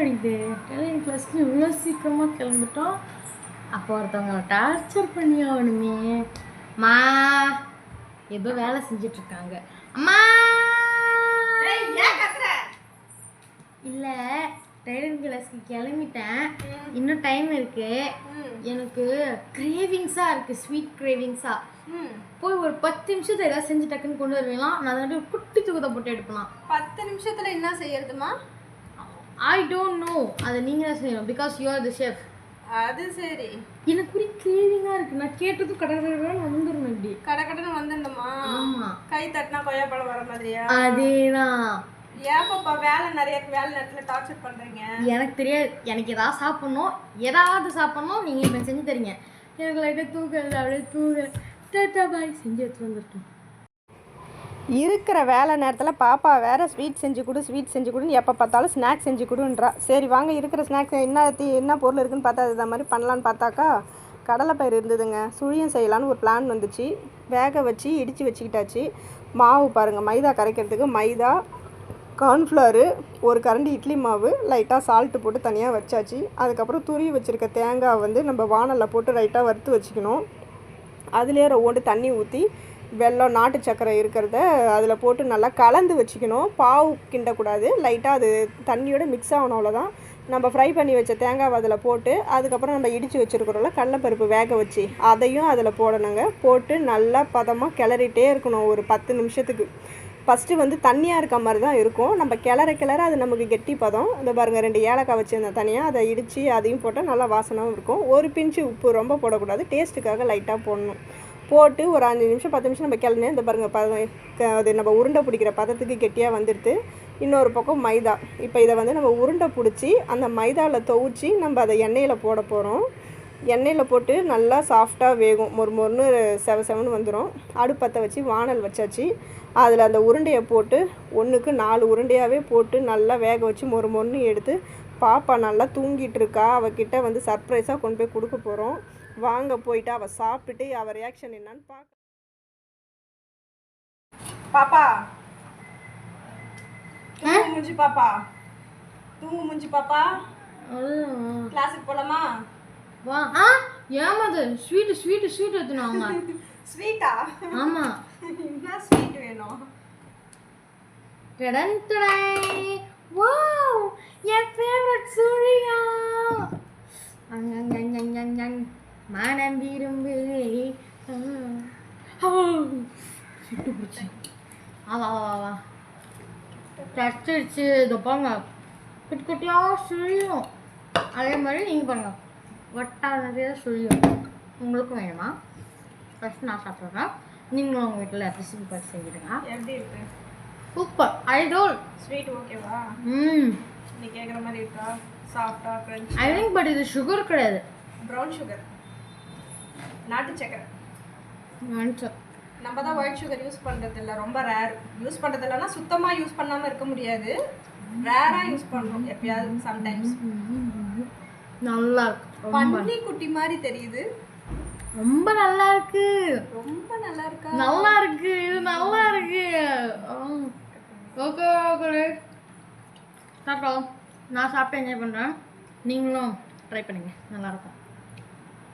அடிக்குது. டெய்லரிங் கிளாஸ்க்கு இவ்வளோ சீக்கிரமாக கிளம்பிட்டோம். அப்போ ஒருத்தவங்களை டார்ச்சர் பண்ணி ஆகணுமே. மா ஏதோ வேலை செஞ்சுட்டு இருக்காங்க அம்மா இல்லை டெய்லரிங் கிளாஸ்க்கு கிளம்பிட்டேன். இன்னும் டைம் இருக்கு. எனக்கு கிரேவிங்ஸாக இருக்கு ஸ்வீட் கிரேவிங்ஸாக போய் ஒரு பத்து நிமிஷத்துல ஏதாவது செஞ்சு டக்குன்னு கொண்டு வருவீங்களா நான் அதை ஒரு குட்டி தூக்கத்தை போட்டு எடுக்கலாம் பத்து நிமிஷத்துல என்ன செய்யறதுமா ஐ டோன்ட் நோ அதை நீங்க தான் செய்யணும். Because you are the chef அது சரி. எனக்கு ஒரு கிரேவிங்காக இருக்கு. நான் கேட்டதும் கடை வந்துடணும் இப்படி. கடை கடன் வந்துடணுமா? ஆமா. கை தட்டினா கொய்யாப்பழம் வர மாதிரியா? அதேதான். ஏப்பப்பா வேலை நிறைய வேலை நேரத்துல டார்ச்சர் பண்றீங்க? எனக்கு தெரியாது. எனக்கு ஏதாவது சாப்பிடணும். ஏதாவது சாப்பிடணும். நீங்கள் இப்போ செஞ்சு தரீங்க. எனக்கு லைட்டாக தூக்கல் அப்படியே தூக்கல் டாட்டா பாய் செஞ்சு எடுத்து வந்துட்டோம் இருக்கிற வேலை நேரத்தில் பாப்பா வேறு ஸ்வீட் செஞ்சு கொடு ஸ்வீட் செஞ்சு கொடுன்னு எப்போ பார்த்தாலும் ஸ்நாக்ஸ் செஞ்சு கொடுன்றா. சரி வாங்க இருக்கிற ஸ்நாக்ஸ் என்ன என்ன பொருள் இருக்குன்னு பார்த்தா அது மாதிரி பண்ணலான்னு பார்த்தாக்கா கடலைப்பயிறு இருந்ததுங்க. சுழியம் செய்யலான்னு ஒரு பிளான் வந்துச்சு. வேக வச்சு இடித்து வச்சுக்கிட்டாச்சு. மாவு பாருங்கள் மைதா கரைக்கிறதுக்கு மைதா கார்ன்ஃப்ளவரு ஒரு கரண்டி இட்லி மாவு லைட்டாக சால்ட்டு போட்டு தனியாக வச்சாச்சு. அதுக்கப்புறம் துருவி வச்சுருக்க தேங்காய் வந்து நம்ம வானலில் போட்டு லைட்டாக வறுத்து வச்சுக்கணும். அதுலேயே ரவ்வோண்டு தண்ணி ஊற்றி வெல்லம் நாட்டு சர்க்கரை இருக்கிறத அதில் போட்டு நல்லா கலந்து வச்சுக்கணும். பாவு கிண்டக்கூடாது லைட்டாக அது தண்ணியோட மிக்ஸ் ஆகணும் அவ்வளோதான் நம்ம ஃப்ரை பண்ணி வச்ச தேங்காய் அதில் போட்டு அதுக்கப்புறம் நம்ம இடித்து வச்சுருக்கிறோம்ல கடலப்பருப்பு வேக வச்சு அதையும் அதில் போடணுங்க. போட்டு நல்லா பதமாக கிளறிட்டே இருக்கணும் ஒரு பத்து நிமிஷத்துக்கு. ஃபஸ்ட்டு வந்து தண்ணியாக இருக்க மாதிரி தான் இருக்கும். நம்ம கிளற கிளற அது நமக்கு கெட்டி பதம். இந்த பாருங்கள் ரெண்டு ஏலக்காய் வச்சுருந்தேன் தனியாக அதை இடித்து அதையும் போட்டால் நல்லா வாசனாகவும் இருக்கும். ஒரு பிஞ்சு உப்பு ரொம்ப போடக்கூடாது. டேஸ்ட்டுக்காக லைட்டாக போடணும். போட்டு ஒரு அஞ்சு நிமிஷம் பத்து நிமிஷம் நம்ம கிளறினே இந்த பாருங்கள் பதம் க- அது நம்ம உருண்டை பிடிக்கிற பதத்துக்கு கெட்டியாக வந்துடுது. இன்னொரு பக்கம் மைதா. இப்போ இதை வந்து நம்ம உருண்டை பிடிச்சி அந்த மைதாவில் துவச்சி நம்ம அதை எண்ணெயில் போட போகிறோம் எண்ணெயில் போட்டு நல்லா சாஃப்டாக வேகும். மொறு மொறுன்னு செவ செவன்னு வந்துடும் அடுப்பத்தை வச்சு வானல் வச்சாச்சு. அதில் அந்த உருண்டையை போட்டு ஒன்றுக்கு நாலு உருண்டையாகவே போட்டு நல்லா வேக வச்சு மொறு மொறுன்னு எடுத்து பாப்பா நல்லா தூங்கிட்டு இருக்கா அவகிட்ட வந்து சர்ப்ரைஸாக கொண்டு போய் கொடுக்க போகிறோம் வாங்க போயிட்டு அவள் சாப்பிட்டுட்டு அவள் ரியாக்ஷன் என்னன்னு பார்க்க பாப்பா. தூங்கு முஞ்சி பாப்பா. தூங்கு முஞ்சி பாப்பா. கிளாஸுக்கு போலாமா? வா. ஆ? ஏமாது ஸ்வீட்டு ஸ்வீட் எடுத்துணும் அவங்க ஸ்வீட்டா ஆமாம் என்ன ஸ்வீட் வேணும்? டடன் டடை வாவ் மனம் விரும்பு சுட்டு பிடிச்சி. ஆ வா வா வா வா. தச்சிடுச்சு இதை பாருங்க. குட்டி குட்டியாக சுழியும். அதே மாதிரி நீங்கள் பாருங்க. நிறைய சுழியும். உங்களுக்கும் வேணுமா? ஃபஸ்ட் நான் சாப்பிட்றேன். நீங்களும் உங்கள் வீட்டில் ரெசிபி பார்த்து செஞ்சுடுங்க எப்படி இருக்கு? சூப்பர் ஐ டோல் ஸ்வீட் ஓகேவா ம். நீ கேட்குற மாதிரி இருக்கா? சாஃப்டா கிரன்ச் ஐ திங்க் பட் இது சுகர் கிடையாது. ப்ரௌன் சுகர் நாட்டு சக்கரை. நம்ம தான் ஒயிட் சுகர் யூஸ் பண்ணுறது இல்லை ரொம்ப ரேர் யூஸ் பண்ணுறது இல்லைன்னா சுத்தமாக யூஸ் பண்ணாமல் இருக்க முடியாது. ரேராக யூஸ் பண்ணுறோம் எப்பயாவது சம்டைம்ஸ் நல்லா இருக்கு. பன்னி குட்டி மாதிரி தெரியுது. ரொம்ப நல்லா இருக்கு. ரொம்ப நல்லா இருக்கா? நல்லா இருக்கு இது நல்லா இருக்கு. Okay okay. சாப்பிட்டோம் நான் சாப்பிட்டு என்ஜாய் பண்ணுறேன் நீங்களும் ட்ரை பண்ணுங்க. நல்லா இருக்கும்.